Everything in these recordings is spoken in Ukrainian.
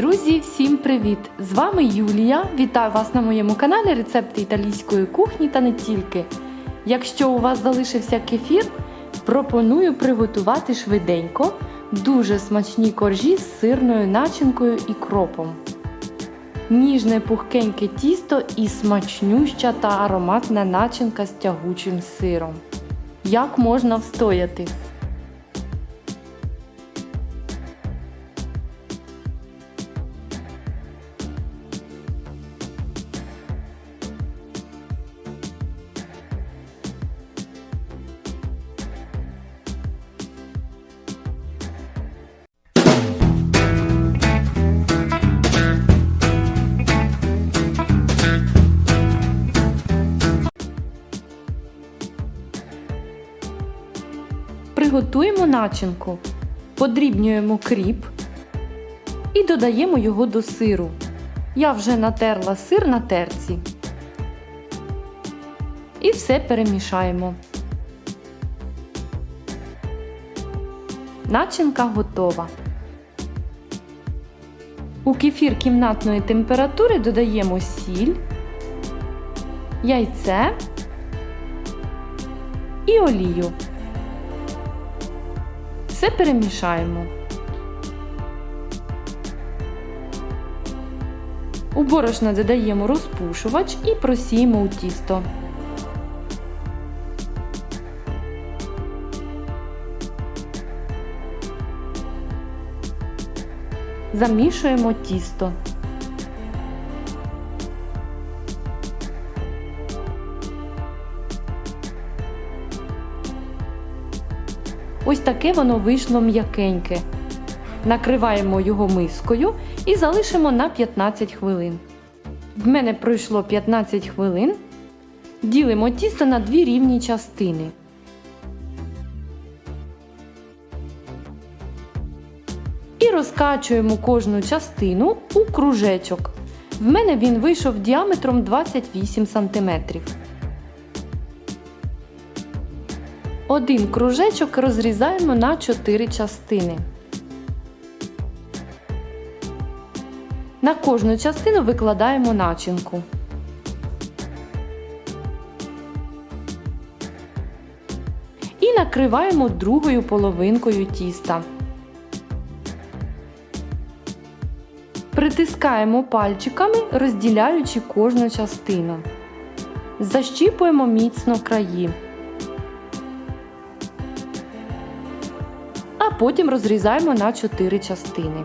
Друзі, всім привіт! З вами Юлія. Вітаю вас на моєму каналі Рецепти італійської кухні та не тільки. Якщо у вас залишився кефір, пропоную приготувати швиденько дуже смачні коржі з сирною начинкою і кропом. Ніжне пухкеньке тісто і смачнюща та ароматна начинка з тягучим сиром. Як можна встояти? Приготуємо начинку. Подрібнюємо кріп і додаємо його до сиру. Я вже натерла сир на терці. І все перемішаємо. Начинка готова. У кефір кімнатної температури додаємо сіль, яйце і олію. Все перемішаємо. У борошна додаємо розпушувач і просіємо у тісто. Замішуємо тісто. Ось таке воно вийшло м'якеньке. Накриваємо його мискою і залишимо на 15 хвилин. В мене пройшло 15 хвилин. Ділимо тісто на дві рівні частини. І розкачуємо кожну частину у кружечок. В мене він вийшов діаметром 28 см. Один кружечок розрізаємо на 4 частини. На кожну частину викладаємо начинку. І накриваємо другою половинкою тіста. Притискаємо пальчиками, розділяючи кожну частину. Защіпуємо міцно краї. А потім розрізаємо на 4 частини.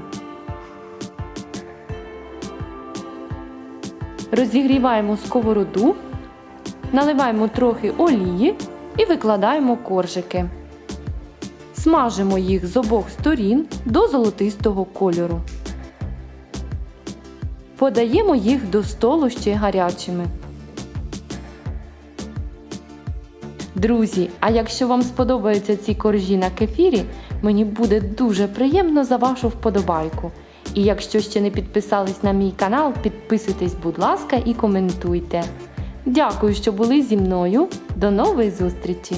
Розігріваємо сковороду, наливаємо трохи олії і викладаємо коржики. Смажимо їх з обох сторін до золотистого кольору. Подаємо їх до столу ще гарячими. Друзі, а якщо вам сподобаються ці коржі на кефірі, мені буде дуже приємно за вашу вподобайку. І якщо ще не підписались на мій канал, підписуйтесь, будь ласка, і коментуйте. Дякую, що були зі мною. До нової зустрічі!